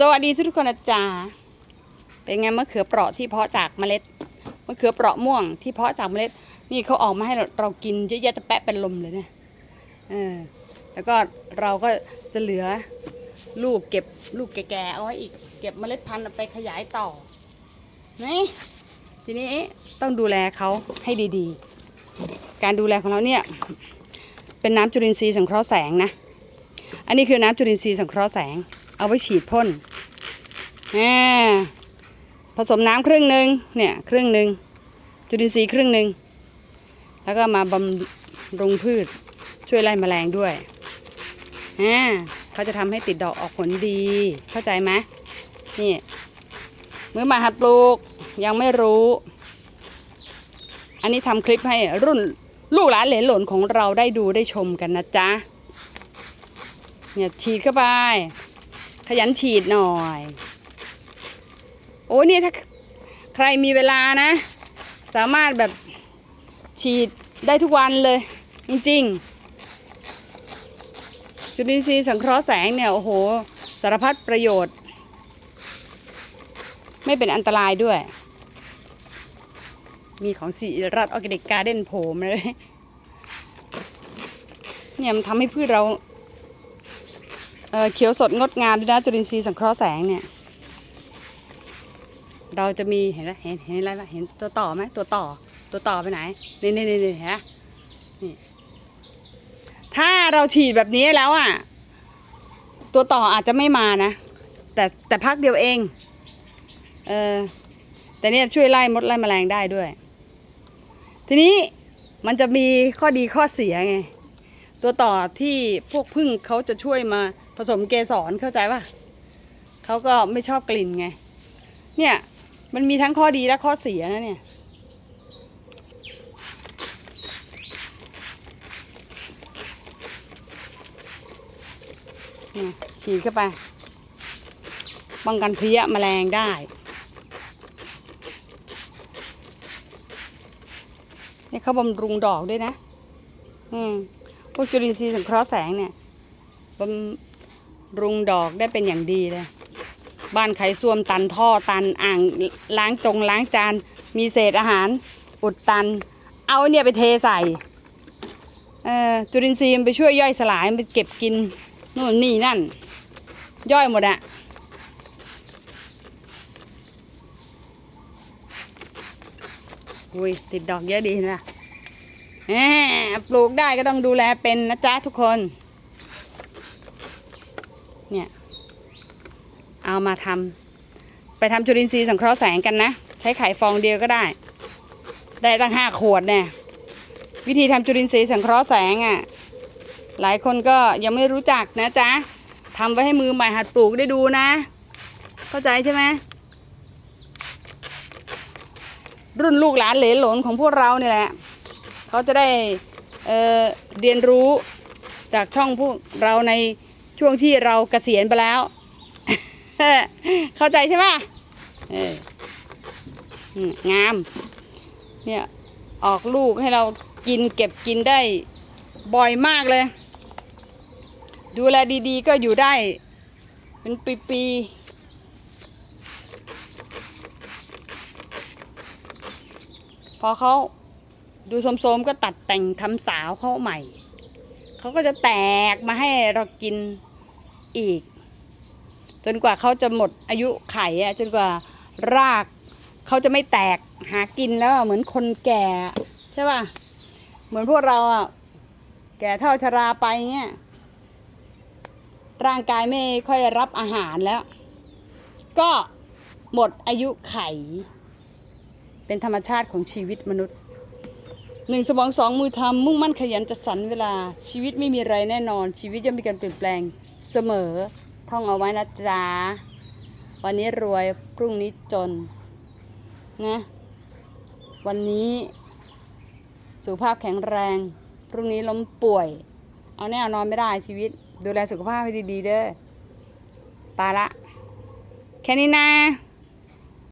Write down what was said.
สวัสดีทุกคนนะจ๊ะเป็นไงมะเขือเปราะที่เพาะจากเมล็ดมะเขือเปราะม่วงที่เพาะจากเมล็ด นี่เขาออกมาให้เราเรากินเยอะแยะตะแปะเป็นลมเลยเนี่ยเออแล้วก็เราก็จะเหลือลูกเก็บลูกแก่ๆเอาไว้อีก เก็บเมล็ดพันธุ์ไปขยายต่อนี่ทีนี้ต้องดูแลเขาให้ดีๆ การดูแลของเราเนี่ยเป็นน้ำจุลินทรีย์สังเคราะห์แสงนะ อันนี้คือน้ำจุลินทรีย์สังเคราะห์แสง เอาไว้ฉีดพ่นอ่าผสมน้ำครึ่งหนึ่งเนี่ยครึ่งหนึ่งจุลินทรีย์ครึ่งหนึ่งแล้วก็มาบำรุงพืชช่วยไล่แมลงด้วยอ่าเขาจะทำให้ติดดอกออกผลดี เข้าใจไหมนี่เมื่อมาหัดปลูกยังไม่รู้ อันนี้ทำคลิปให้รุ่นลูกหลานเหลนหลนของเราได้ดูได้ชมกันนะจ๊ะเนี่ยฉีดเข้าไป ขยันฉีดหน่อย โอ้นี่ถ้าใครมีเวลานะ สามารถแบบฉีดได้ทุกวันเลย จริงๆ จุลินทรีย์สังเคราะห์แสงเนี่ย โอ้โห สารพัดประโยชน์ ไม่เป็นอันตรายด้วย มีของสีรัตออร์แกนิกการ์เด้นโผล่มาเลยเนี่ยมันทำให้พืชเรา เออเขียวสดงดงามด้วยนะจุลินทรีย์สังเคราะห์แสงเนี่ย เราจะมีเห็นไหมเห็นเห็นอะไรปะเห็นตัวต่อไหมตัวต่อ ตัวต่อไปไหนนี่นี่นี่นี่เห็นไหมนี่ถ้าเราฉีดแบบนี้แล้วอะตัวต่ออาจจะไม่มานะ แต่แต่พักเดียวเองเออแต่เนี่ยช่วยไล่มดไล่แมลงได้ด้วย ทีนี้มันจะมีข้อดีข้อเสียไง ตัวต่อที่พวกพึ่งเขาจะช่วยมาผสมเกสรเข้าใจป่ะเขาก็ไม่ชอบกลิ่นไง เนี่ย มันมีทั้งข้อดีและข้อเสียนะเนี่ยฉีดเข้าไปป้องกันเพลี้ยแมลงได้เนี่ยเขาบำรุงดอกด้วยนะ อืม พวกจุลินทรีย์สังเคราะห์แสงเนี่ยบำรุงดอกได้เป็นอย่างดีเลย บ้านไขส้วมตันท่อตันอ่างล้างจงล้างจาน มีเศษอาหารอุดตัน เอาเนี่ยไปเทใส่จุลินทรีย์มันไปช่วยย่อยสลายมันไปเก็บกินนู่นนี่นั่น ย่อยหมดอะอุ้ยติดดอกเยอะดีนะ ปลูกได้ก็ต้องดูแลเป็นนะจ๊ะทุกคน เนี่ย เอามาทำไปทำจุลินทรีย์สังเคราะห์แสงกันนะ ใช้ไข่ฟองเดียวก็ได้ ได้ตั้งห้าขวดเนี่ยวิธีทำจุลินทรีย์สังเคราะห์แสงอะ่ะ หลายคนก็ยังไม่รู้จักนะจ๊ะทำไว้ให้มือใหม่หัดปลูกได้ดูนะ เข้าใจใช่ไหมรุ่นลูกหลานเหลนหลนของพวกเราเนี่ยแหละ เขาจะได้เเรียนรู้จากช่องพวกเราในช่วงที่เราเกษียณไปแล้ว เข้าใจใช่ไหมเอออืมงาม เนี่ย ออกลูกให้เรากินเก็บกินได้บ่อยมากเลย ดูแลดีๆ ก็อยู่ได้ เป็นปีๆพอเขา ดูโสมๆก็ตัดแต่งทำสาวเขาใหม่ เขาก็จะแตกมาให้เรากินอีก จนกว่าเขาจะหมดอายุไข่อะจนกว่ารากเขาจะไม่แตกหากินแล้วเหมือนคนแก่ใช่ป่ะ เหมือนพวกเราอะแก่เท่าชราไปเงี้ยร่างกายไม่ค่อยรับอาหารแล้ว ก็หมดอายุไข เป็นธรรมชาติของชีวิตมนุษย์ หนึ่งสมองสองมือทำมุ่งมั่นขยันจัดสรรเวลาชีวิตไม่มีอะไรแน่นอน ชีวิตย่อมมีการเปลี่ยนแปลงเสมอ ท่องเอาไว้นะจ๊ะ วันนี้รวยพรุ่งนี้จนนะวันนี้สุขภาพแข็งแรง พรุ่งนี้ล้มป่วย เอาแน่นอนไม่ได้ชีวิต ดูแลสุขภาพให้ดี ๆ เด้อไปละ แค่นี้นะ